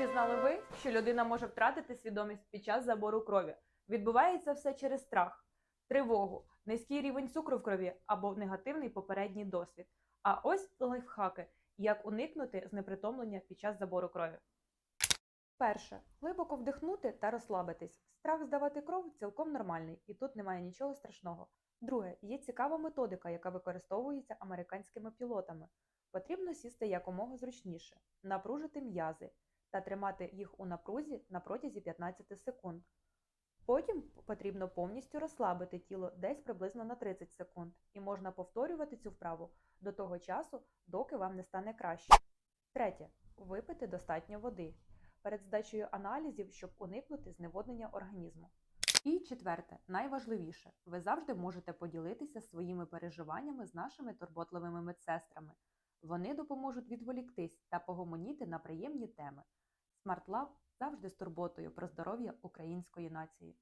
Чи знали ви, що людина може втратити свідомість під час забору крові? Відбувається все через страх, тривогу, низький рівень цукру в крові або негативний попередній досвід. А ось лайфхаки, як уникнути знепритомлення під час забору крові. Перше. Глибоко вдихнути та розслабитись. Страх здавати кров цілком нормальний, і тут немає нічого страшного. Друге, є цікава методика, яка використовується американськими пілотами. Потрібно сісти якомога зручніше, напружити м'язи та тримати їх у напрузі на протязі 15 секунд. Потім потрібно повністю розслабити тіло десь приблизно на 30 секунд, і можна повторювати цю вправу до того часу, доки вам не стане краще. Третє. Випити достатньо води перед здачею аналізів, щоб уникнути зневоднення організму. І четверте, найважливіше, ви завжди можете поділитися своїми переживаннями з нашими турботливими медсестрами. Вони допоможуть відволіктись та погомоніти на приємні теми. SmartLab завжди з турботою про здоров'я української нації.